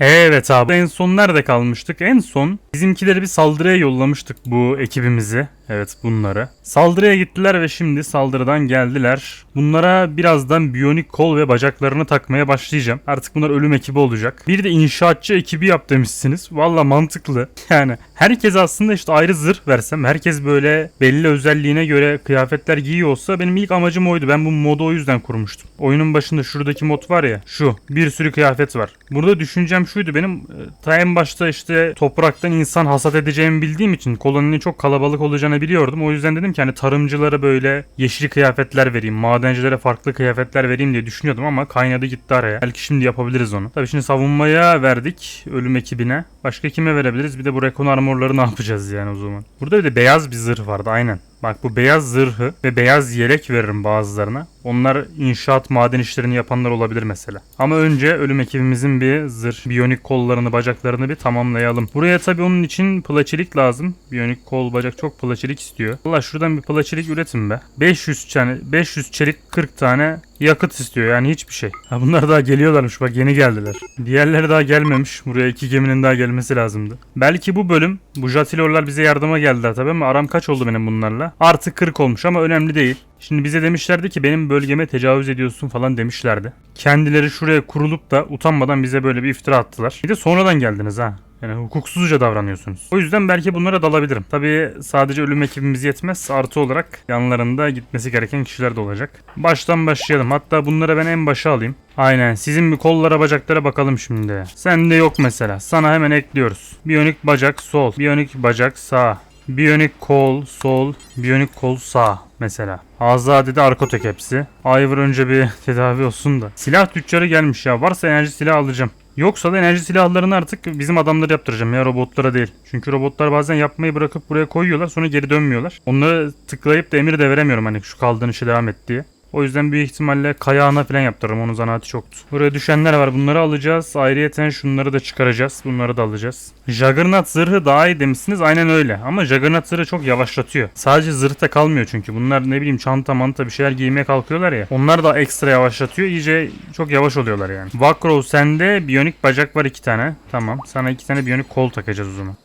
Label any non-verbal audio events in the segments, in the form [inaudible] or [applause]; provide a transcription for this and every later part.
Evet abi en son nerede kalmıştık? En son bizimkileri bir saldırıya yollamıştık bu ekibimizi. Evet bunları. Saldırıya gittiler ve şimdi saldırıdan geldiler. Bunlara birazdan biyonik kol ve bacaklarını takmaya başlayacağım. Artık bunlar ölüm ekibi olacak. Bir de inşaatçı ekibi yap demişsiniz. Valla mantıklı. [laughs] Yani herkes aslında işte ayrı zırh versem. Herkes böyle belli özelliğine göre kıyafetler giyiyor olsa benim ilk amacım oydu. Ben bu modu o yüzden kurmuştum. Oyunun başında şuradaki mod var ya şu. Bir sürü kıyafet var. Burada düşüncem şuydu benim e, ta en başta işte topraktan insan hasat edeceğimi bildiğim için koloninin çok kalabalık olacağını biliyordum. O yüzden dedim ki hani tarımcılara böyle yeşil kıyafetler vereyim. Madencilere farklı kıyafetler vereyim diye düşünüyordum ama kaynadı gitti araya. Belki şimdi yapabiliriz onu. Tabii şimdi savunmaya verdik ölüm ekibine. Başka kime verebiliriz? Bir de bu rekon armorları ne yapacağız yani o zaman? Burada bir de beyaz bir zırh vardı aynen. Bak bu beyaz zırhı ve beyaz yelek veririm bazılarına. Onlar inşaat maden işlerini yapanlar olabilir mesela. Ama önce ölüm ekibimizin bir zırh, biyonik kollarını, bacaklarını bir tamamlayalım. Buraya tabii onun için plaçelik lazım. Biyonik kol, bacak çok plaçelik istiyor. Valla şuradan bir plaçelik üretin be. 500 tane, 500 çelik 40 tane yakıt istiyor yani hiçbir şey. Ha bunlar daha geliyorlarmış bak yeni geldiler. Diğerleri daha gelmemiş. Buraya iki geminin daha gelmesi lazımdı. Belki bu bölüm bu Jatilorlar bize yardıma geldiler tabii ama aram kaç oldu benim bunlarla? Artı 40 olmuş ama önemli değil. Şimdi bize demişlerdi ki benim bölgeme tecavüz ediyorsun falan demişlerdi. Kendileri şuraya kurulup da utanmadan bize böyle bir iftira attılar. Bir de sonradan geldiniz ha. Yani hukuksuzca davranıyorsunuz. O yüzden belki bunlara dalabilirim. Tabii sadece ölüm ekibimiz yetmez. Artı olarak yanlarında gitmesi gereken kişiler de olacak. Baştan başlayalım. Hatta bunları ben en başa alayım. Aynen. Sizin bir kollara bacaklara bakalım şimdi. Sende yok mesela. Sana hemen ekliyoruz. Biyonik bacak sol. Biyonik bacak sağ. Biyonik kol sol. Biyonik kol sağ mesela. Azade'de arkotek hepsi. Ayvır önce bir tedavi olsun da. Silah tüccarı gelmiş ya. Varsa enerji silah alacağım. Yoksa da enerji silahlarını artık bizim adamları yaptıracağım ya robotlara değil. Çünkü robotlar bazen yapmayı bırakıp buraya koyuyorlar sonra geri dönmüyorlar. Onları tıklayıp da emir de veremiyorum hani şu kaldığın işe devam et diye. O yüzden büyük ihtimalle kayağına falan yaptırırım. Onun zanaatı çoktu. Buraya düşenler var. Bunları alacağız. Ayrıyeten şunları da çıkaracağız. Bunları da alacağız. Juggernaut zırhı daha iyi demişsiniz. Aynen öyle. Ama Juggernaut zırhı çok yavaşlatıyor. Sadece zırhta kalmıyor çünkü. Bunlar ne bileyim çanta manta bir şeyler giymeye kalkıyorlar ya. Onlar da ekstra yavaşlatıyor. İyice çok yavaş oluyorlar yani. Vakro sende biyonik bacak var iki tane. Tamam. Sana iki tane biyonik kol takacağız o zaman.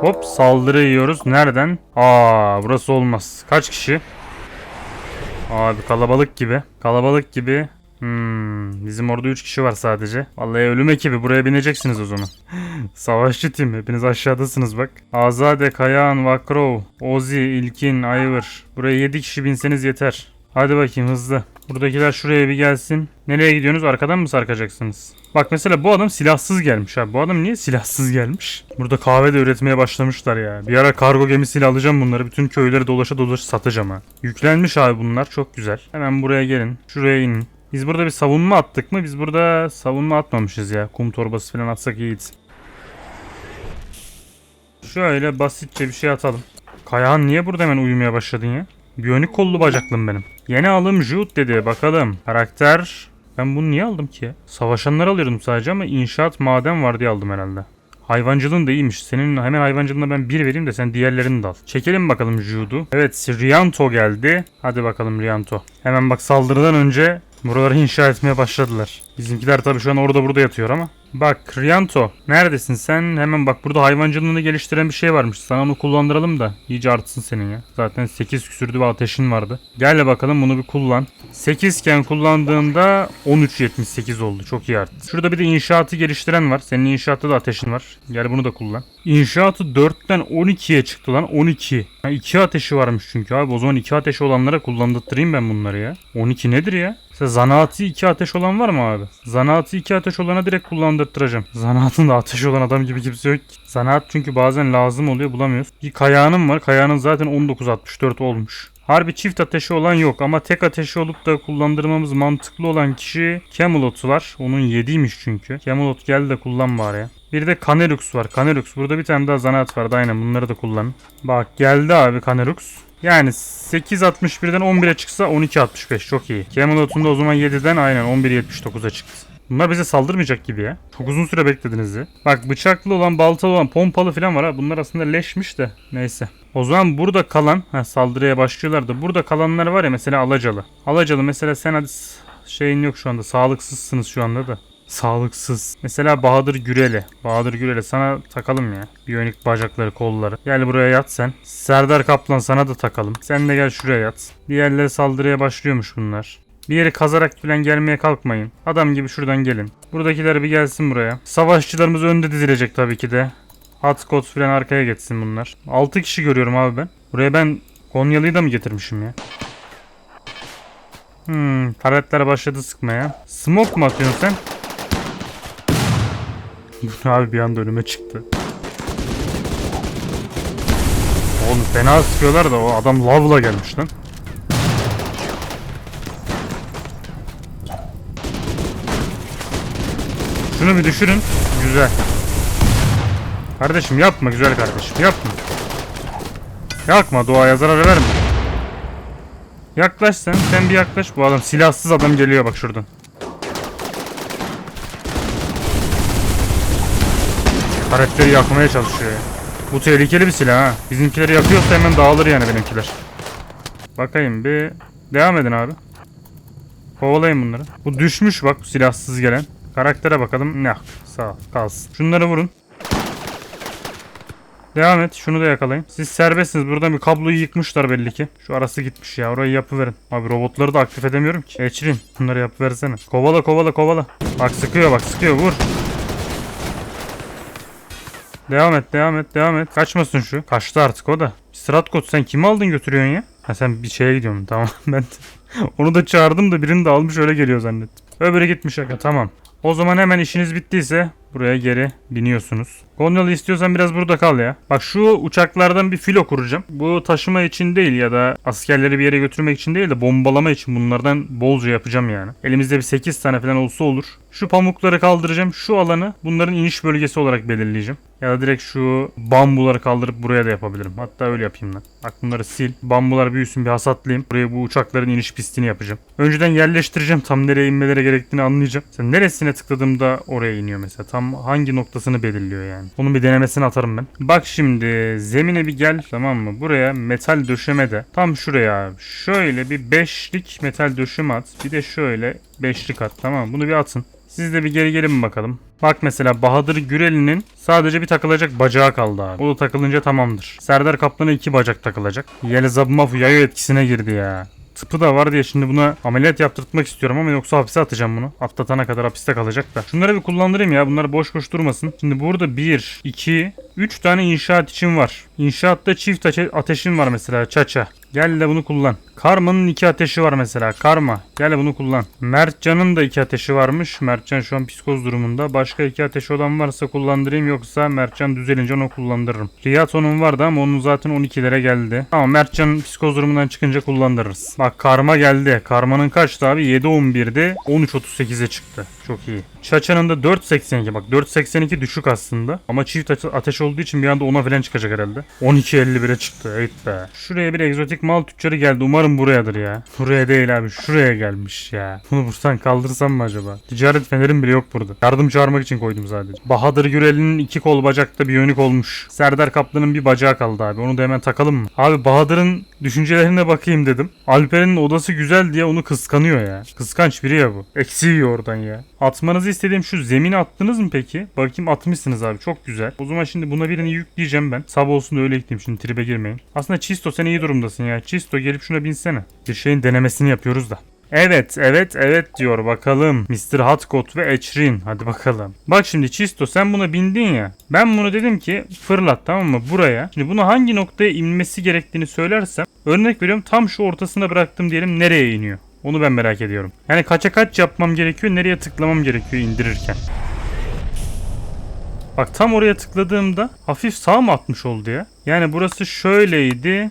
Hop saldırı yiyoruz. Nereden? Aa burası olmaz. Kaç kişi? Abi kalabalık gibi. Kalabalık gibi. Hmm, bizim orada 3 kişi var sadece. Vallahi ölüm ekibi buraya bineceksiniz o zaman. [laughs] Savaşçı tim hepiniz aşağıdasınız bak. Azade, Kayahan, Vakrov, Ozi, İlkin, Ayvır. Buraya 7 kişi binseniz yeter. Hadi bakayım hızlı. Buradakiler şuraya bir gelsin. Nereye gidiyorsunuz? Arkadan mı sarkacaksınız? Bak mesela bu adam silahsız gelmiş abi. Bu adam niye silahsız gelmiş? Burada kahve de üretmeye başlamışlar ya. Bir ara kargo gemisiyle alacağım bunları. Bütün köyleri dolaşa dolaşa satacağım ha. Yüklenmiş abi bunlar. Çok güzel. Hemen buraya gelin. Şuraya inin. Biz burada bir savunma attık mı? Biz burada savunma atmamışız ya. Kum torbası falan atsak iyiydi. Şöyle basitçe bir şey atalım. Kayahan niye burada hemen uyumaya başladın ya? Biyonik kollu bacaklım benim. Yeni alım Jude dedi. Bakalım. Karakter. Ben bunu niye aldım ki? Savaşanlar alıyordum sadece ama inşaat maden var diye aldım herhalde. Hayvancılığın da iyiymiş. Senin hemen hayvancılığına ben bir vereyim de sen diğerlerini de al. Çekelim bakalım Jude'u. Evet Rianto geldi. Hadi bakalım Rianto. Hemen bak saldırıdan önce buraları inşa etmeye başladılar. Bizimkiler tabii şu an orada burada yatıyor ama. Bak Rianto neredesin sen? Hemen bak burada hayvancılığını geliştiren bir şey varmış. Sana onu kullandıralım da iyice artsın senin ya. Zaten 8 küsürdü ve ateşin vardı. Gel bakalım bunu bir kullan. 8 iken kullandığında 13.78 oldu. Çok iyi arttı. Şurada bir de inşaatı geliştiren var. Senin inşaatta da ateşin var. Gel bunu da kullan. İnşaatı 4'ten 12'ye çıktı lan. 12. Ha, 2 ateşi varmış çünkü abi. O zaman 2 ateşi olanlara kullandırtırayım ben bunları ya. 12 nedir ya? Mesela zanaatı 2 ateş olan var mı abi? Zanaatı 2 ateş olana direkt kullandırtıracağım. [laughs] Zanaatın da ateş olan adam gibi kimse yok ki. Zanaat çünkü bazen lazım oluyor bulamıyoruz. Bir kayağının var. Kayağının zaten 1964 olmuş. Harbi çift ateşi olan yok ama tek ateşi olup da kullandırmamız mantıklı olan kişi Camelot var. Onun 7'ymiş çünkü. Camelot gel de kullan bari ya. Bir de Canerux var. Canerux. Burada bir tane daha zanaat vardı. Aynen bunları da kullanın. Bak geldi abi Canerux. Yani 8.61'den 11'e çıksa 12.65 çok iyi. Camelot'un da o zaman 7'den aynen 11.79'a çıktı. Bunlar bize saldırmayacak gibi ya. Çok uzun süre beklediniz ya. Bak bıçaklı olan, baltalı olan, pompalı falan var ha. Bunlar aslında leşmiş de. Neyse. O zaman burada kalan, ha saldırıya başlıyorlar da burada kalanlar var ya mesela Alacalı. Alacalı mesela sen hadi şeyin yok şu anda. Sağlıksızsınız şu anda da. Sağlıksız. Mesela Bahadır Güreli. Bahadır Güreli sana takalım ya. Biyonik bacakları, kolları. Gel buraya yat sen. Serdar Kaplan sana da takalım. Sen de gel şuraya yat. Diğerleri saldırıya başlıyormuş bunlar. Bir yeri kazarak falan gelmeye kalkmayın. Adam gibi şuradan gelin. Buradakiler bir gelsin buraya. Savaşçılarımız önde dizilecek tabii ki de. Hot Scots falan arkaya geçsin bunlar. 6 kişi görüyorum abi ben. Buraya ben Konyalı'yı da mı getirmişim ya? Hmm, taretler başladı sıkmaya. Smoke mu atıyorsun sen? Abi bir anda önüme çıktı. Oğlum fena sıkıyorlar da o adam lavla gelmiş lan. Şunu bir düşürün. Güzel. Kardeşim yapma güzel kardeşim yapma. Yakma doğaya zarar verme. Yaklaş sen. Sen bir yaklaş. Bu adam silahsız adam geliyor bak şuradan. Karakter'i yakmaya çalışıyor. Bu tehlikeli bir silah ha. Bizimkileri yakıyorsa hemen dağılır yani benimkiler. Bakayım bir. Devam edin abi. Kovalayın bunları. Bu düşmüş bak silahsız gelen. Karaktere bakalım. Ne? Sağ ol. Kalsın. Şunları vurun. Devam et. Şunu da yakalayın. Siz serbestsiniz. Buradan bir kabloyu yıkmışlar belli ki. Şu arası gitmiş ya. Orayı yapıverin. Abi robotları da aktif edemiyorum ki. Eçrin. Bunları yapıversene. Kovala kovala kovala. Bak sıkıyor bak sıkıyor. Vur. Devam et devam et devam et. Kaçmasın şu. Kaçtı artık o da. Stratcot sen kimi aldın götürüyorsun ya? Ha sen bir şeye gidiyorsun [laughs] tamam ben onu da çağırdım da birini de almış öyle geliyor zannettim. Öbürü gitmiş aga tamam. O zaman hemen işiniz bittiyse buraya geri biniyorsunuz. Konyalı istiyorsan biraz burada kal ya. Bak şu uçaklardan bir filo kuracağım. Bu taşıma için değil ya da askerleri bir yere götürmek için değil de bombalama için bunlardan bolca yapacağım yani. Elimizde bir 8 tane falan olsa olur. Şu pamukları kaldıracağım. Şu alanı bunların iniş bölgesi olarak belirleyeceğim. Ya da direkt şu bambuları kaldırıp buraya da yapabilirim. Hatta öyle yapayım lan. Bak bunları sil. Bambular büyüsün bir hasatlayayım. Buraya bu uçakların iniş pistini yapacağım. Önceden yerleştireceğim. Tam nereye inmeleri gerektiğini anlayacağım. Sen neresine tıkladığımda oraya iniyor mesela. Tam hangi noktasını belirliyor yani. Onun bir denemesini atarım ben. Bak şimdi zemine bir gel tamam mı? Buraya metal döşeme de. Tam şuraya abi. Şöyle bir beşlik metal döşeme at. Bir de şöyle beşlik at tamam mı? Bunu bir atın. Siz de bir geri gelin bakalım. Bak mesela Bahadır Gürel'in sadece bir takılacak bacağı kaldı abi. O da takılınca tamamdır. Serdar Kaplan'a iki bacak takılacak. Yelizab Mafu yayo etkisine girdi ya. Tıpı da var diye şimdi buna ameliyat yaptırtmak istiyorum ama yoksa hapise atacağım bunu. Atlatana kadar hapiste kalacak da. Şunları bir kullandırayım ya bunlar boş boş durmasın. Şimdi burada 1, 2, 3 tane inşaat için var. İnşaatta çift ate- ateşin var mesela çaça. Gel de bunu kullan. Karma'nın iki ateşi var mesela. Karma. Gel bunu kullan. Mertcan'ın da iki ateşi varmış. Mertcan şu an psikoz durumunda. Başka iki ateşi olan varsa kullandırayım yoksa Mertcan düzelince onu kullandırırım. Riyaton'un vardı ama onun zaten 12'lere geldi. Ama Mertcan psikoz durumundan çıkınca kullandırırız. Bak Karma geldi. Karma'nın kaçtı abi? 7.11'di. 13.38'e çıktı. Çok iyi. Çaça'nın da 4.82. Bak 4.82 düşük aslında. Ama çift ate- ateş olduğu için bir anda 10'a falan çıkacak herhalde. 12.51'e çıktı. Evet be. Şuraya bir egzotik mal tüccarı geldi. Umarım burayadır ya. Buraya değil abi. Şuraya gelmiş ya. Bunu buradan kaldırsam mı acaba? Ticaret fenerim bile yok burada. Yardım çağırmak için koydum sadece. Bahadır Gürel'in iki kol bacakta biyonik olmuş. Serdar Kaplan'ın bir bacağı kaldı abi. Onu da hemen takalım mı? Abi Bahadır'ın düşüncelerine bakayım dedim. Alper'in odası güzel diye onu kıskanıyor ya. Kıskanç biri ya bu. Eksi yiyor oradan ya. Atmanızı istediğim şu zemine attınız mı peki? Bakayım atmışsınız abi. Çok güzel. O zaman şimdi buna birini yükleyeceğim ben. Sabah olsun da öyle ekleyeyim şimdi tribe girmeyin. Aslında Çisto sen iyi durumdasın ya. Çisto gelip şuna binsene. Bir şeyin denemesini yapıyoruz da. Evet, evet, evet diyor bakalım. Mr. Hotcot ve Eçrin. Hadi bakalım. Bak şimdi Çisto sen buna bindin ya. Ben bunu dedim ki fırlat tamam mı buraya. Şimdi bunu hangi noktaya inmesi gerektiğini söylersem. Örnek veriyorum tam şu ortasında bıraktım diyelim nereye iniyor? Onu ben merak ediyorum. Yani kaça kaç yapmam gerekiyor, nereye tıklamam gerekiyor indirirken. Bak tam oraya tıkladığımda hafif sağ mı atmış oldu ya? Yani burası şöyleydi.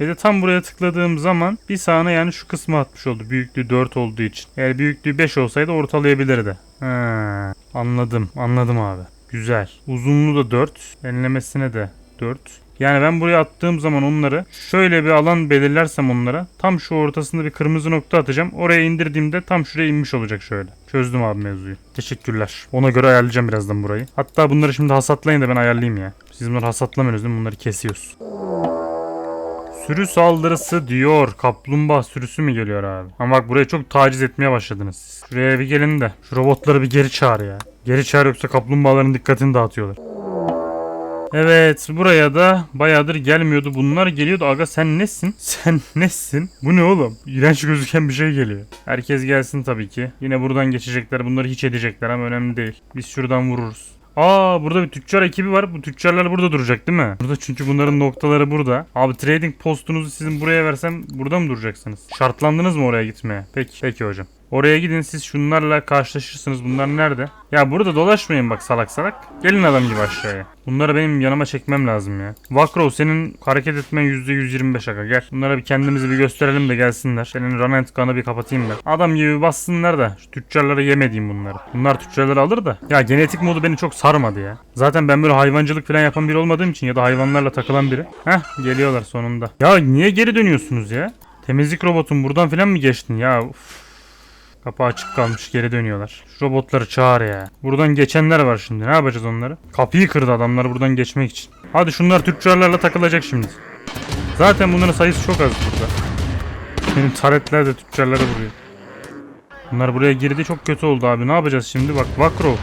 Ve de tam buraya tıkladığım zaman bir sağına yani şu kısmı atmış oldu. Büyüklüğü 4 olduğu için. Eğer büyüklüğü 5 olsaydı ortalayabilirdi. Ha, anladım. Anladım abi. Güzel. Uzunluğu da 4. Enlemesine de 4. Yani ben buraya attığım zaman onları şöyle bir alan belirlersem onlara tam şu ortasında bir kırmızı nokta atacağım. Oraya indirdiğimde tam şuraya inmiş olacak şöyle. Çözdüm abi mevzuyu. Teşekkürler. Ona göre ayarlayacağım birazdan burayı. Hatta bunları şimdi hasatlayın da ben ayarlayayım ya. Siz bunları hasatlamıyorsunuz değil mi? Bunları kesiyoruz. Sürü saldırısı diyor. Kaplumbağa sürüsü mü geliyor abi? Ama bak buraya çok taciz etmeye başladınız. Şuraya bir gelin de şu robotları bir geri çağır ya. Geri çağır yoksa kaplumbağaların dikkatini dağıtıyorlar. Evet buraya da bayağıdır gelmiyordu. Bunlar geliyordu. Aga sen nesin? [laughs] Sen nesin? Bu ne oğlum? İğrenç gözüken bir şey geliyor. Herkes gelsin tabii ki. Yine buradan geçecekler. Bunları hiç edecekler ama önemli değil. Biz şuradan vururuz. Aa burada bir tüccar ekibi var. Bu tüccarlar burada duracak değil mi? Burada çünkü bunların noktaları burada. Abi trading postunuzu sizin buraya versem burada mı duracaksınız? Şartlandınız mı oraya gitmeye? Peki. Peki hocam. Oraya gidin siz şunlarla karşılaşırsınız. Bunlar nerede? Ya burada dolaşmayın bak salak salak. Gelin adam gibi aşağıya. Bunları benim yanıma çekmem lazım ya. Vakro senin hareket etmen %125 aga gel. Bunlara bir kendimizi bir gösterelim de gelsinler. Senin run and gun'ı bir kapatayım ben. Adam gibi bassınlar da şu tüccarlara yemediğim bunları. Bunlar tüccarları alır da. Ya genetik modu beni çok sarmadı ya. Zaten ben böyle hayvancılık falan yapan biri olmadığım için ya da hayvanlarla takılan biri. Heh geliyorlar sonunda. Ya niye geri dönüyorsunuz ya? Temizlik robotum buradan falan mı geçtin ya? Uf. Kapı açık kalmış geri dönüyorlar. Şu robotları çağır ya. Buradan geçenler var şimdi. Ne yapacağız onları? Kapıyı kırdı adamlar buradan geçmek için. Hadi şunlar tüccarlarla takılacak şimdi. Zaten bunların sayısı çok az burada. Benim taretler de tüccarlara vuruyor. Bunlar buraya girdi çok kötü oldu abi. Ne yapacağız şimdi? Bak Vakro.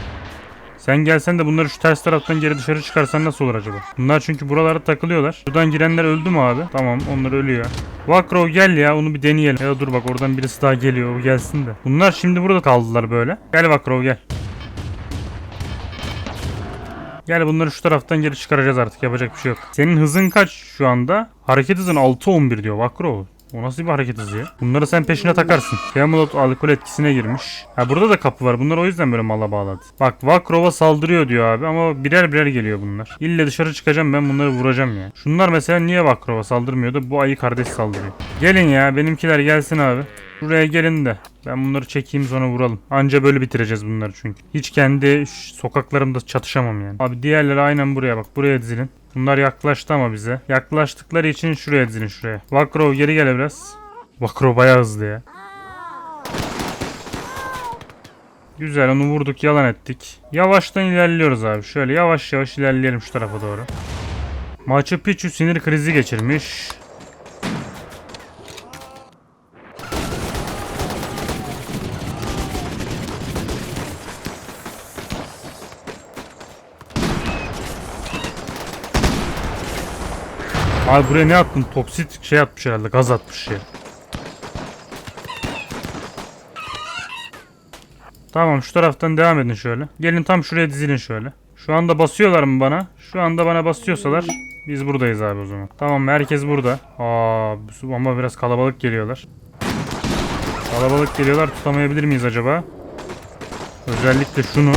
Sen gelsen de bunları şu ters taraftan geri dışarı çıkarsan nasıl olur acaba? Bunlar çünkü buralara takılıyorlar. Buradan girenler öldü mü abi? Tamam onlar ölüyor. Vakro gel ya onu bir deneyelim. Ya dur bak oradan birisi daha geliyor o gelsin de. Bunlar şimdi burada kaldılar böyle. Gel Vakro gel. Gel bunları şu taraftan geri çıkaracağız artık yapacak bir şey yok. Senin hızın kaç şu anda? Hareket hızın 6.11 diyor Vakro. O nasıl bir hareket hızı ya? Bunları sen peşine takarsın. Camelot alkol etkisine girmiş. Ha burada da kapı var. Bunlar o yüzden böyle mala bağladı. Bak Vakrova saldırıyor diyor abi ama birer birer geliyor bunlar. İlle dışarı çıkacağım ben bunları vuracağım ya. Şunlar mesela niye Vakrova saldırmıyor da bu ayı kardeş saldırıyor. Gelin ya benimkiler gelsin abi. Şuraya gelin de ben bunları çekeyim sonra vuralım. Anca böyle bitireceğiz bunları çünkü. Hiç kendi sokaklarımda çatışamam yani. Abi diğerleri aynen buraya bak. Buraya dizilin. Bunlar yaklaştı ama bize. Yaklaştıkları için şuraya dizilin şuraya. Vakro geri gel biraz. Vakro bayağı hızlı ya. Güzel onu vurduk yalan ettik. Yavaştan ilerliyoruz abi. Şöyle yavaş yavaş ilerleyelim şu tarafa doğru. Machu Picchu sinir krizi geçirmiş. Abi buraya ne attın? Toksit şey atmış herhalde. Gaz atmış şey. Tamam şu taraftan devam edin şöyle. Gelin tam şuraya dizilin şöyle. Şu anda basıyorlar mı bana? Şu anda bana basıyorsalar biz buradayız abi o zaman. Tamam herkes burada. Aa ama biraz kalabalık geliyorlar. Kalabalık geliyorlar tutamayabilir miyiz acaba? Özellikle şunu.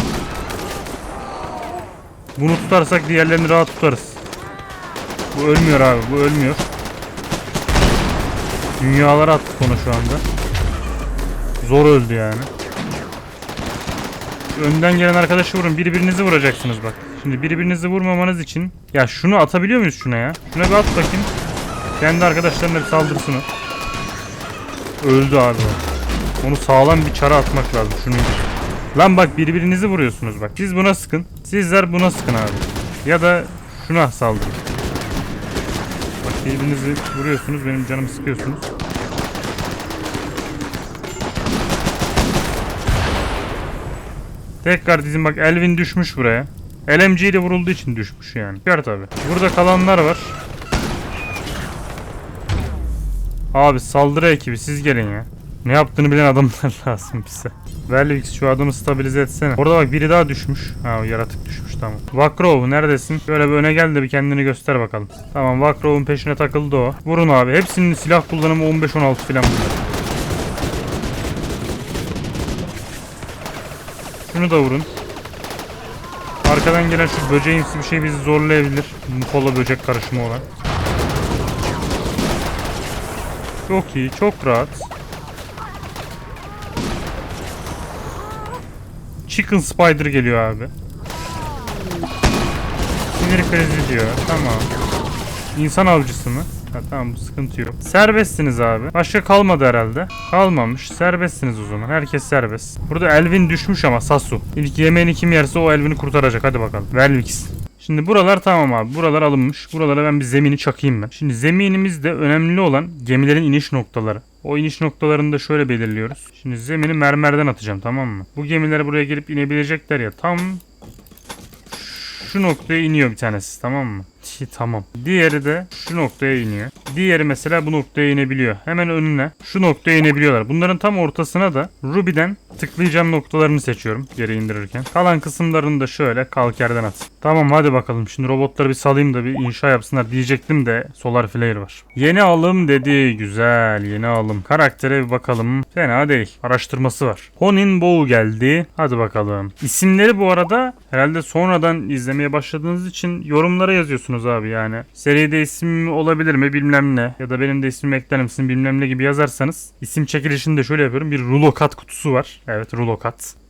Bunu tutarsak diğerlerini rahat tutarız. Bu ölmüyor abi bu ölmüyor. Dünyalara attık onu şu anda. Zor öldü yani. Önden gelen arkadaşı vurun. Birbirinizi vuracaksınız bak. Şimdi birbirinizi vurmamanız için. Ya şunu atabiliyor muyuz şuna ya? Şuna bir at bakayım. Kendi arkadaşlarına bir saldırsın o. Öldü abi. Onu sağlam bir çara atmak lazım şunu. Lan bak birbirinizi vuruyorsunuz bak. Siz buna sıkın. Sizler buna sıkın abi. Ya da şuna saldırın. Birbirinizi vuruyorsunuz benim canımı sıkıyorsunuz. Tekrar dizin bak Elvin düşmüş buraya. LMG ile vurulduğu için düşmüş yani. Çıkar tabi. Burada kalanlar var. Abi saldırı ekibi siz gelin ya. Ne yaptığını bilen adamlar [laughs] lazım bize. Velvix şu adamı stabilize etsene. Orada bak biri daha düşmüş. Ha o yaratık düşmüş tamam. Vakrov neredesin? Şöyle bir öne gel de bir kendini göster bakalım. Tamam Vakrov'un peşine takıldı o. Vurun abi. Hepsinin silah kullanımı 15-16 falan bunlar. Şunu da vurun. Arkadan gelen şu böceğimsi bir şey bizi zorlayabilir. Kola böcek karışımı olan. Çok iyi, çok rahat. Chicken Spider geliyor abi. Sinir krizi diyor. Tamam. İnsan avcısı mı? Ha, tamam bu sıkıntı yok. Serbestsiniz abi. Başka kalmadı herhalde. Kalmamış. Serbestsiniz o zaman. Herkes serbest. Burada Elvin düşmüş ama Sasu. İlk yemeğini kim yerse o Elvin'i kurtaracak. Hadi bakalım. Velvix. Şimdi buralar tamam abi. Buralar alınmış. Buralara ben bir zemini çakayım ben. Şimdi zeminimizde önemli olan gemilerin iniş noktaları. O iniş noktalarını da şöyle belirliyoruz. Şimdi zemini mermerden atacağım tamam mı? Bu gemiler buraya gelip inebilecekler ya. Tam şu noktaya iniyor bir tanesi tamam mı? Tamam. Diğeri de şu noktaya iniyor. Diğeri mesela bu noktaya inebiliyor. Hemen önüne şu noktaya inebiliyorlar. Bunların tam ortasına da Ruby'den tıklayacağım noktalarını seçiyorum geri indirirken. Kalan kısımlarını da şöyle kalkerden at. Tamam hadi bakalım. Şimdi robotları bir salayım da bir inşa yapsınlar diyecektim de Solar Flare var. Yeni alım dedi. Güzel. Yeni alım. Karaktere bir bakalım. Fena değil. Araştırması var. Honin Bow geldi. Hadi bakalım. İsimleri bu arada herhalde sonradan izlemeye başladığınız için yorumlara yazıyorsunuz abi yani. Seride isim olabilir mi bilmem ne. Ya da benim de ismimi ekler misin bilmem ne gibi yazarsanız. isim çekilişini de şöyle yapıyorum. Bir rulo kutusu var. Evet rulo.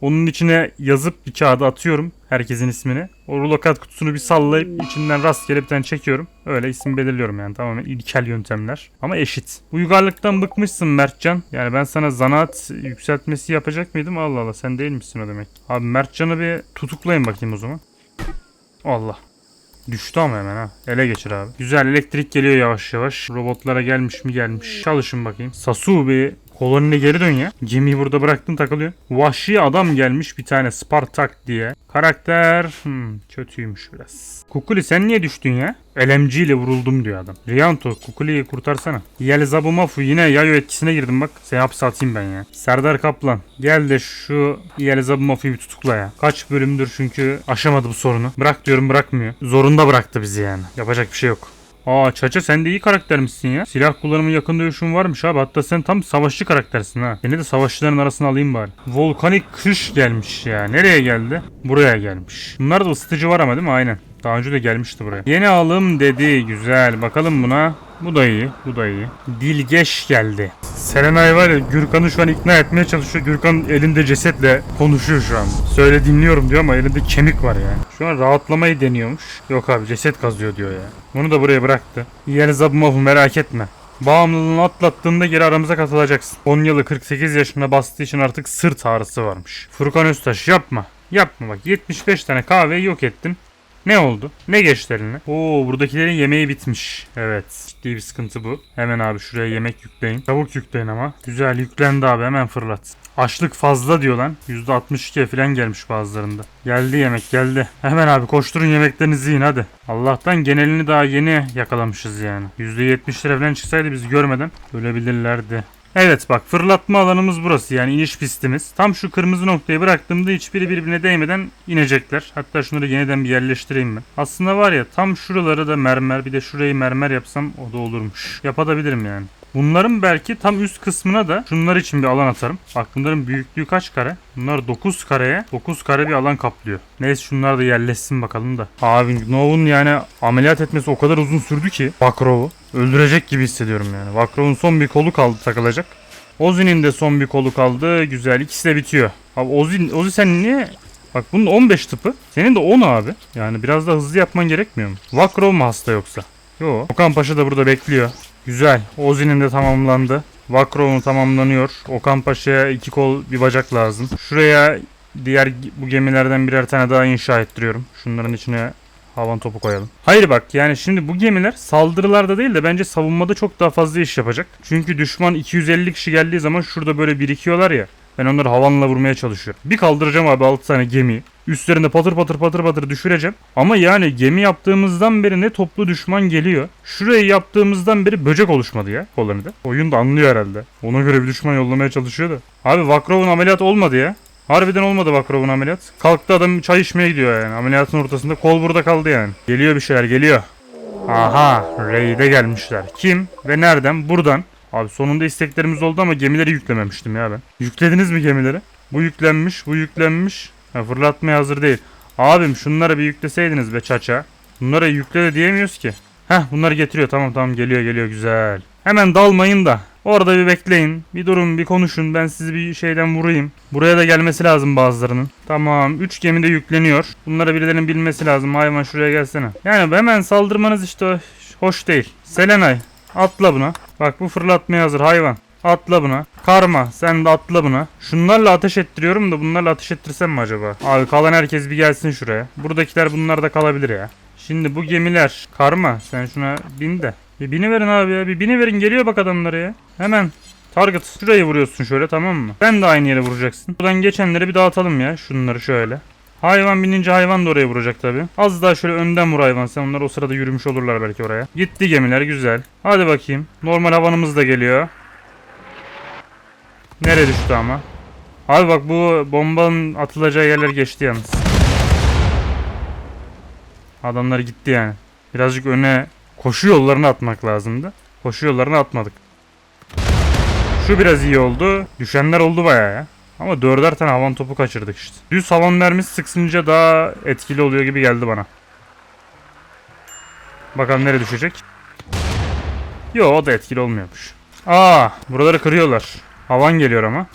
Onun içine yazıp bir kağıda atıyorum herkesin ismini. O rulo kat kutusunu bir sallayıp içinden rastgele bir tane çekiyorum. Öyle isim belirliyorum yani tamamen ilkel yöntemler. Ama eşit. Uygarlıktan bıkmışsın Mertcan. Yani ben sana zanaat yükseltmesi yapacak mıydım? Allah Allah sen değil misin o demek. Abi Mertcan'ı bir tutuklayın bakayım o zaman. Allah. Düştü ama hemen ha. Ele geçir abi. Güzel elektrik geliyor yavaş yavaş. Robotlara gelmiş mi gelmiş. Çalışın bakayım. Sasu bir kolonine geri dön ya. Gemiyi burada bıraktın takılıyor. Vahşi adam gelmiş bir tane Spartak diye. Karakter hmm, kötüymüş biraz. Kukuli sen niye düştün ya? LMG ile vuruldum diyor adam. Rianto Kukuli'yi kurtarsana. Yelzabu Mafu yine yayo etkisine girdim bak. Seni hapse atayım ben ya. Serdar Kaplan gel de şu Yelzabu Mafu'yu bir tutukla ya. Kaç bölümdür çünkü aşamadı bu sorunu. Bırak diyorum bırakmıyor. Zorunda bıraktı bizi yani. Yapacak bir şey yok. Aa Çaça sen de iyi karaktermişsin ya. Silah kullanımı yakın dövüşün varmış abi. Hatta sen tam savaşçı karaktersin ha. Seni de savaşçıların arasına alayım bari. Volkanik kış gelmiş ya. Nereye geldi? Buraya gelmiş. Bunlar da ısıtıcı var ama değil mi? Aynen. Daha önce de gelmişti buraya. Yeni alım dedi. Güzel. Bakalım buna. Bu da iyi. Bu da iyi. Dilgeç geldi. Serenay var ya Gürkan'ı şu an ikna etmeye çalışıyor. Gürkan elinde cesetle konuşuyor şu an. Söyle dinliyorum diyor ama elinde kemik var ya. Şu an rahatlamayı deniyormuş. Yok abi ceset kazıyor diyor ya. Bunu da buraya bıraktı. Yelzab Mafu merak etme. Bağımlılığını atlattığında geri aramıza katılacaksın. Konyalı 48 yaşına bastığı için artık sırt ağrısı varmış. Furkan Öztaş yapma. Yapma bak 75 tane kahveyi yok ettin. Ne oldu? Ne geçti eline? Oo buradakilerin yemeği bitmiş. Evet. Ciddi bir sıkıntı bu. Hemen abi şuraya yemek yükleyin. Çabuk yükleyin ama. Güzel yüklendi abi hemen fırlat. Açlık fazla diyor lan. %62'ye falan gelmiş bazılarında. Geldi yemek geldi. Hemen abi koşturun yemeklerinizi yiyin hadi. Allah'tan genelini daha yeni yakalamışız yani. %70'lere falan çıksaydı bizi görmeden ölebilirlerdi. Evet bak fırlatma alanımız burası yani iniş pistimiz. Tam şu kırmızı noktayı bıraktığımda hiçbiri birbirine değmeden inecekler. Hatta şunları yeniden bir yerleştireyim ben. Aslında var ya tam şuralara da mermer bir de şurayı mermer yapsam o da olurmuş. Yapabilirim yani. Bunların belki tam üst kısmına da şunlar için bir alan atarım. Bak bunların büyüklüğü kaç kare? Bunlar 9 kareye 9 kare bir alan kaplıyor. Neyse şunlar da yerleşsin bakalım da. Abi Nov'un yani ameliyat etmesi o kadar uzun sürdü ki Bakrov'u. Öldürecek gibi hissediyorum yani. Bakrov'un son bir kolu kaldı takılacak. Ozi'nin de son bir kolu kaldı. Güzel ikisi de bitiyor. Abi Ozi, Ozi sen niye Bak bunun 15 tıpı. Senin de 10 abi. Yani biraz da hızlı yapman gerekmiyor mu? Vakrov mu hasta yoksa? Yo. Okan Paşa da burada bekliyor. Güzel. Ozi'nin de tamamlandı. Vakrov'un tamamlanıyor. Okan Paşa'ya iki kol bir bacak lazım. Şuraya diğer bu gemilerden birer tane daha inşa ettiriyorum. Şunların içine havan topu koyalım. Hayır bak yani şimdi bu gemiler saldırılarda değil de bence savunmada çok daha fazla iş yapacak. Çünkü düşman 250 kişi geldiği zaman şurada böyle birikiyorlar ya. Ben onları havanla vurmaya çalışıyorum. Bir kaldıracağım abi 6 tane gemi. Üstlerinde patır patır patır patır düşüreceğim. Ama yani gemi yaptığımızdan beri ne toplu düşman geliyor. Şurayı yaptığımızdan beri böcek oluşmadı ya kolonide. Oyun da anlıyor herhalde. Ona göre bir düşman yollamaya çalışıyor da. Abi Vakrov'un ameliyat olmadı ya. Harbiden olmadı Vakrov'un ameliyat. Kalktı adam çay içmeye gidiyor yani. Ameliyatın ortasında kol burada kaldı yani. Geliyor bir şeyler geliyor. Aha Raid'e gelmişler. Kim ve nereden? Buradan. Abi sonunda isteklerimiz oldu ama gemileri yüklememiştim ya ben. Yüklediniz mi gemileri? Bu yüklenmiş, bu yüklenmiş. Ha, fırlatmaya hazır değil. Abim şunları bir yükleseydiniz be çaça. Bunlara yükle de diyemiyoruz ki. Heh bunları getiriyor tamam tamam geliyor geliyor güzel. Hemen dalmayın da. Orada bir bekleyin. Bir durun bir konuşun. Ben sizi bir şeyden vurayım. Buraya da gelmesi lazım bazılarının. Tamam. 3 gemi de yükleniyor. Bunlara birilerinin bilmesi lazım. Hayvan şuraya gelsene. Yani hemen saldırmanız işte hoş değil. Selenay atla buna. Bak bu fırlatmaya hazır hayvan. Atla buna. Karma sen de atla buna. Şunlarla ateş ettiriyorum da bunlarla ateş ettirsem mi acaba? Abi kalan herkes bir gelsin şuraya. Buradakiler bunlar da kalabilir ya. Şimdi bu gemiler karma sen şuna bin de. Bir bini verin abi ya bir bini verin geliyor bak adamları ya. Hemen target şurayı vuruyorsun şöyle tamam mı? Sen de aynı yere vuracaksın. Buradan geçenleri bir dağıtalım ya şunları şöyle. Hayvan binince hayvan da oraya vuracak tabi. Az daha şöyle önden vur hayvan sen onlar o sırada yürümüş olurlar belki oraya. Gitti gemiler güzel. Hadi bakayım. Normal havanımız da geliyor. Nereye düştü ama? Abi bak bu bombanın atılacağı yerler geçti yalnız. Adamlar gitti yani. Birazcık öne koşu yollarını atmak lazımdı. Koşu yollarını atmadık. Şu biraz iyi oldu. Düşenler oldu bayağı ya. Ama dörder tane havan topu kaçırdık işte. Düz havan mermisi sıksınca daha etkili oluyor gibi geldi bana. Bakalım nereye düşecek. Yo o da etkili olmuyormuş. Aa buraları kırıyorlar. Havan geliyor ama.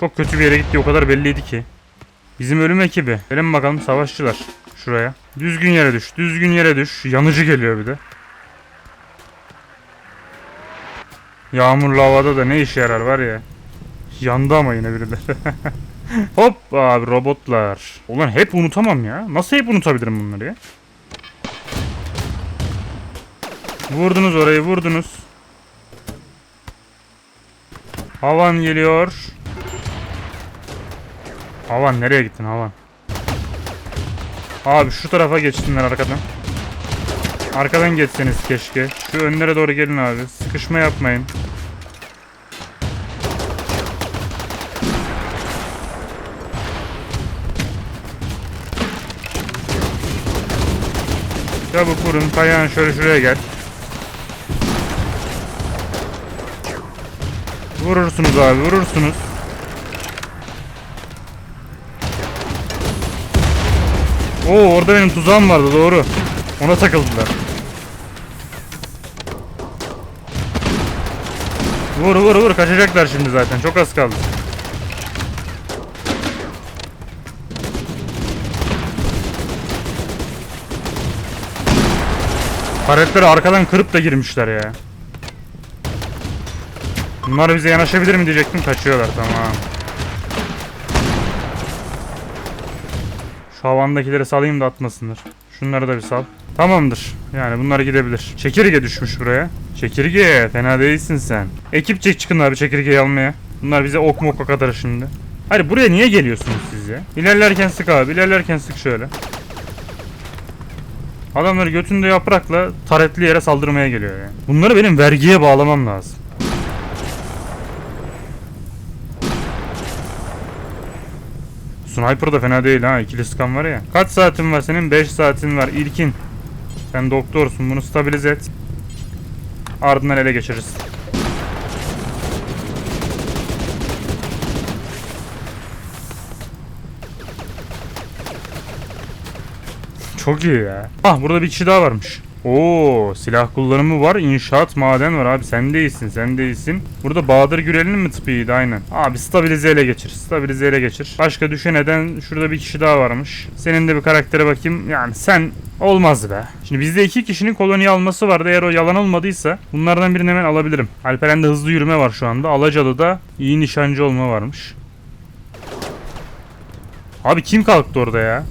Çok kötü bir yere gitti o kadar belliydi ki. Bizim ölüm ekibi. Gelin bakalım savaşçılar. Şuraya. Düzgün yere düş. Düzgün yere düş. Yanıcı geliyor bir de. Yağmurlu havada da ne işe yarar var ya. Yandı ama yine birileri. [laughs] Hop abi robotlar. Ulan hep unutamam ya. Nasıl hep unutabilirim bunları ya? Vurdunuz orayı vurdunuz. Havan geliyor. Havan nereye gittin Havan? Abi şu tarafa geçsinler arkadan. Arkadan geçseniz keşke. Şu önlere doğru gelin abi. Sıkışma yapmayın. Çabuk vurun. Kayağın şöyle şuraya gel. Vurursunuz abi vurursunuz. Oo orada benim tuzağım vardı doğru. Ona takıldılar. Vur vur vur kaçacaklar şimdi zaten çok az kaldı. Paretleri arkadan kırıp da girmişler ya. Bunlar bize yanaşabilir mi diyecektim kaçıyorlar tamam. Şu havandakileri salayım da atmasınlar. Şunları da bir sal. Tamamdır. Yani bunlar gidebilir. Çekirge düşmüş buraya. Çekirge fena değilsin sen. Ekip çek çıkın abi çekirgeyi almaya. Bunlar bize ok mok kadar şimdi. Hayır buraya niye geliyorsunuz siz ya? İlerlerken sık abi ilerlerken sık şöyle. Adamları götünde yaprakla taretli yere saldırmaya geliyor yani. Bunları benim vergiye bağlamam lazım. Sniper da fena değil ha. İkili skan var ya. Kaç saatin var senin? 5 saatin var. İlkin. Sen doktorsun. Bunu stabilize et. Ardından ele geçiririz. Çok iyi ya. Ah burada bir kişi daha varmış. Oo silah kullanımı var. inşaat maden var abi. Sen de iyisin sen de iyisin. Burada Bahadır Gürel'in mi tıpıydı aynen. Abi stabilize ele geçir. Stabilize ele geçir. Başka düşeneden şurada bir kişi daha varmış. Senin de bir karaktere bakayım. Yani sen olmaz be. Şimdi bizde iki kişinin koloni alması vardı. Eğer o yalan olmadıysa bunlardan birini hemen alabilirim. Alperen'de hızlı yürüme var şu anda. Alacalı'da iyi nişancı olma varmış. Abi kim kalktı orada ya?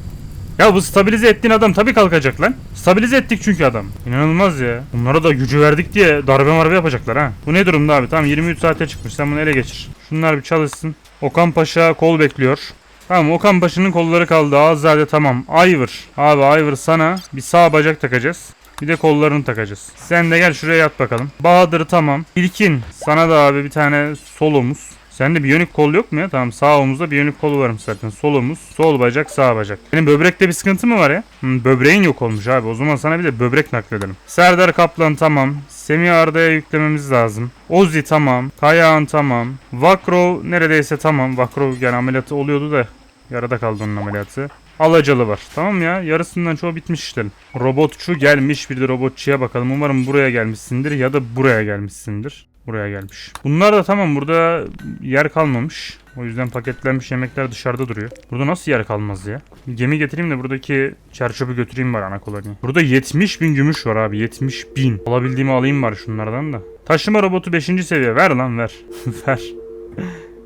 Ya bu stabilize ettiğin adam tabii kalkacak lan. Stabilize ettik çünkü adam. İnanılmaz ya. Bunlara da gücü verdik diye darbe marbe yapacaklar ha. Bu ne durumda abi? Tamam 23 saate çıkmış. Sen bunu ele geçir. Şunlar bir çalışsın. Okan Paşa kol bekliyor. Tamam Okan Paşa'nın kolları kaldı. Azade tamam. Ayvır. Abi Ayvır sana bir sağ bacak takacağız. Bir de kollarını takacağız. Sen de gel şuraya yat bakalım. Bahadır tamam. İlkin sana da abi bir tane sol omuz. Sende biyonik kol yok mu ya? Tamam sağ omuzda biyonik kolu varmış zaten. Sol omuz, sol bacak, sağ bacak. Senin böbrekte bir sıkıntı mı var ya? Hı, böbreğin yok olmuş abi. O zaman sana bir de böbrek nakledelim. Serdar Kaplan tamam. Semih Arda'ya yüklememiz lazım. Ozi tamam. Kayağan tamam. Vakrov neredeyse tamam. Vakrov yani ameliyatı oluyordu da yarıda kaldı onun ameliyatı. Alacalı var. Tamam ya yarısından çoğu bitmiş işlerin. Robotçu gelmiş bir de robotçuya bakalım. Umarım buraya gelmişsindir ya da buraya gelmişsindir. Buraya gelmiş. Bunlar da tamam burada yer kalmamış. O yüzden paketlenmiş yemekler dışarıda duruyor. Burada nasıl yer kalmaz ya? Gemi getireyim de buradaki çerçöpü götüreyim var ana koloniye. Burada 70 bin gümüş var abi 70 bin. Alabildiğimi alayım var şunlardan da. Taşıma robotu 5. seviye ver lan ver. [laughs] ver.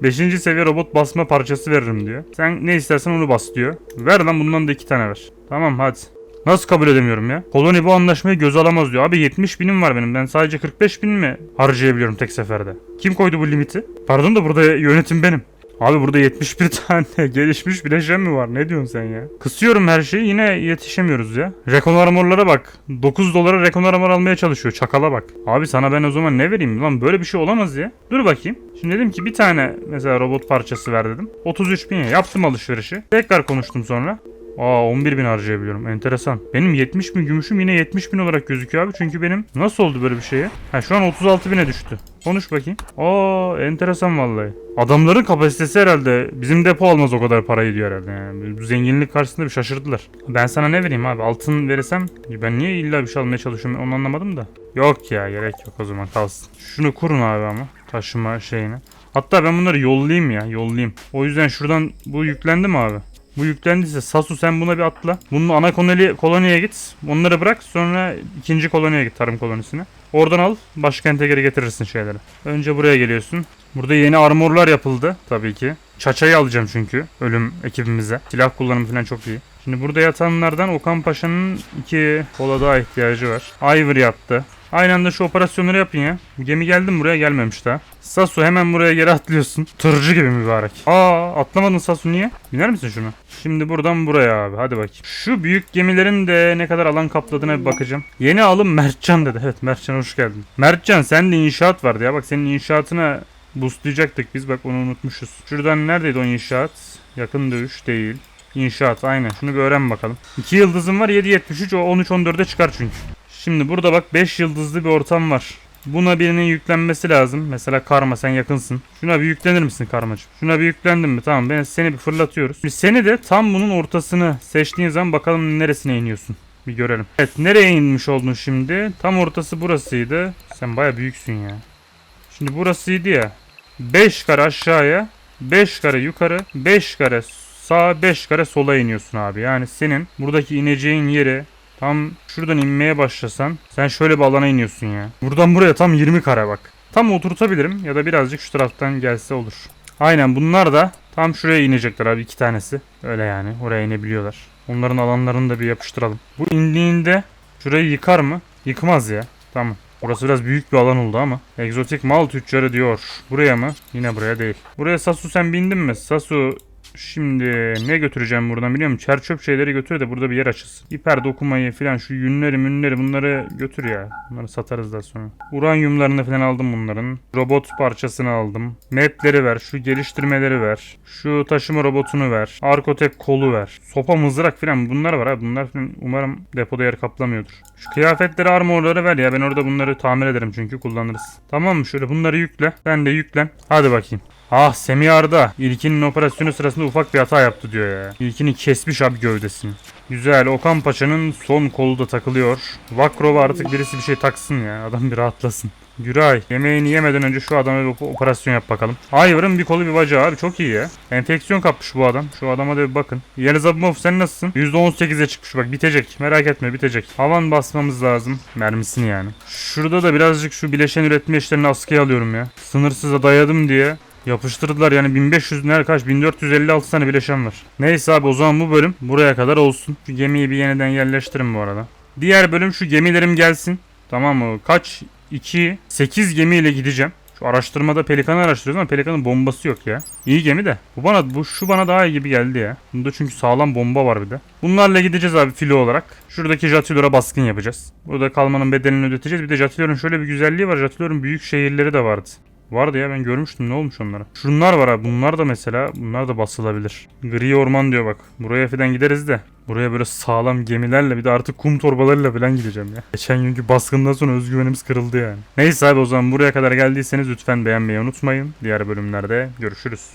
5. seviye robot basma parçası veririm diyor. Sen ne istersen onu bas diyor. Ver lan bundan da iki tane ver. Tamam hadi. Nasıl kabul edemiyorum ya? Koloni bu anlaşmayı göz alamaz diyor. Abi 70 binim var benim. Ben sadece 45 bin mi harcayabiliyorum tek seferde? Kim koydu bu limiti? Pardon da burada yönetim benim. Abi burada 71 [laughs] tane gelişmiş bileşen mi var? Ne diyorsun sen ya? Kısıyorum her şeyi yine yetişemiyoruz ya. Rekon armorlara bak. 9 dolara rekon armor almaya çalışıyor. Çakala bak. Abi sana ben o zaman ne vereyim? Lan böyle bir şey olamaz ya. Dur bakayım. Şimdi dedim ki bir tane mesela robot parçası ver dedim. 33 bin ya. Yaptım alışverişi. Tekrar konuştum sonra. Aa 11 bin harcayabiliyorum. Enteresan. Benim 70 bin gümüşüm yine 70 bin olarak gözüküyor abi. Çünkü benim nasıl oldu böyle bir şeye? Ha şu an 36 bine düştü. Konuş bakayım. Aa enteresan vallahi. Adamların kapasitesi herhalde bizim depo almaz o kadar parayı diyor herhalde. Yani. Zenginlik karşısında bir şaşırdılar. Ben sana ne vereyim abi? Altın verirsem ben niye illa bir şey almaya çalışıyorum onu anlamadım da. Yok ya gerek yok o zaman kalsın. Şunu kurun abi ama taşıma şeyini. Hatta ben bunları yollayayım ya yollayayım. O yüzden şuradan bu yüklendi mi abi? Bu yüklendiyse Sasu sen buna bir atla. Bunun ana koloni, koloniye git. Onları bırak sonra ikinci koloniye git tarım kolonisine. Oradan al başkente geri getirirsin şeyleri. Önce buraya geliyorsun. Burada yeni armorlar yapıldı tabii ki. Çaçayı alacağım çünkü ölüm ekibimize. Silah kullanımı falan çok iyi. Şimdi burada yatanlardan Okan Paşa'nın iki kola daha ihtiyacı var. Ivory yattı. Aynı anda şu operasyonları yapın ya. Gemi geldi buraya gelmemiş daha. Sasu hemen buraya geri atlıyorsun. Tırcı gibi mübarek. Aa atlamadın Sasu niye? Biner misin şunu? Şimdi buradan buraya abi hadi bakayım. Şu büyük gemilerin de ne kadar alan kapladığına bir bakacağım. Yeni alım Mertcan dedi. Evet Mertcan hoş geldin. Mertcan sende inşaat vardı ya. Bak senin inşaatına boostlayacaktık biz bak onu unutmuşuz. Şuradan neredeydi o inşaat? Yakın dövüş değil. İnşaat aynen. Şunu bir öğren bakalım. 2 yıldızım var 7.73 o 13-14'e çıkar çünkü. Şimdi burada bak 5 yıldızlı bir ortam var. Buna birinin yüklenmesi lazım. Mesela karma sen yakınsın. Şuna bir yüklenir misin karmacığım? Şuna bir yüklendin mi? Tamam ben seni bir fırlatıyoruz. Şimdi seni de tam bunun ortasını seçtiğin zaman bakalım neresine iniyorsun. Bir görelim. Evet nereye inmiş oldun şimdi? Tam ortası burasıydı. Sen baya büyüksün ya. Şimdi burasıydı ya. 5 kare aşağıya, 5 kare yukarı, 5 kare sağa, 5 kare sola iniyorsun abi. Yani senin buradaki ineceğin yere tam şuradan inmeye başlasan sen şöyle bir alana iniyorsun ya. Buradan buraya tam 20 kare bak. Tam oturtabilirim ya da birazcık şu taraftan gelse olur. Aynen bunlar da tam şuraya inecekler abi iki tanesi. Öyle yani oraya inebiliyorlar. Onların alanlarını da bir yapıştıralım. Bu indiğinde şurayı yıkar mı? Yıkmaz ya. Tamam. Burası biraz büyük bir alan oldu ama. Egzotik mal tüccarı diyor. Buraya mı? Yine buraya değil. Buraya Sasu sen bindin mi? Sasu Şimdi ne götüreceğim buradan biliyor musun? Çerçöp şeyleri götür de burada bir yer açılsın. Hiper dokumayı falan şu yünleri münleri bunları götür ya. Bunları satarız daha sonra. Uranyumlarını falan aldım bunların. Robot parçasını aldım. Mapleri ver. Şu geliştirmeleri ver. Şu taşıma robotunu ver. Arkotek kolu ver. Sopa mızrak falan bunlar var abi. Bunlar falan umarım depoda yer kaplamıyordur. Şu kıyafetleri armorları ver ya. Ben orada bunları tamir ederim çünkü kullanırız. Tamam mı? Şöyle bunları yükle. Ben de yüklen. Hadi bakayım. Ah Semih Arda. İlkinin operasyonu sırasında ufak bir hata yaptı diyor ya. İlkini kesmiş abi gövdesini. Güzel. Okan Paşa'nın son kolu da takılıyor. Vakrova artık birisi bir şey taksın ya. Adam bir rahatlasın. Güray yemeğini yemeden önce şu adama bir operasyon yap bakalım. Ayvar'ın bir kolu bir bacağı abi çok iyi ya. Enfeksiyon kapmış bu adam. Şu adama da bir bakın. Yelizabimov sen nasılsın? %18'e çıkmış bak bitecek. Merak etme bitecek. Havan basmamız lazım. Mermisini yani. Şurada da birazcık şu bileşen üretme işlerini askıya alıyorum ya. Sınırsıza dayadım diye Yapıştırdılar yani 1500 ne kaç 1456 tane bileşen var. Neyse abi o zaman bu bölüm buraya kadar olsun. Şu gemiyi bir yeniden yerleştirin bu arada. Diğer bölüm şu gemilerim gelsin. Tamam mı? Kaç? 2 8 gemiyle gideceğim. Şu araştırmada pelikanı araştırıyoruz ama pelikanın bombası yok ya. İyi gemi de. Bu bana bu şu bana daha iyi gibi geldi ya. Bunda çünkü sağlam bomba var bir de. Bunlarla gideceğiz abi filo olarak. Şuradaki Jatilor'a baskın yapacağız. Burada kalmanın bedelini ödeteceğiz. Bir de Jatilor'un şöyle bir güzelliği var. Jatilor'un büyük şehirleri de vardı. Vardı ya ben görmüştüm ne olmuş onlara. Şunlar var abi bunlar da mesela bunlar da basılabilir. Gri orman diyor bak. Buraya falan gideriz de. Buraya böyle sağlam gemilerle bir de artık kum torbalarıyla falan gideceğim ya. Geçen günkü baskından sonra özgüvenimiz kırıldı yani. Neyse abi o zaman buraya kadar geldiyseniz lütfen beğenmeyi unutmayın. Diğer bölümlerde görüşürüz.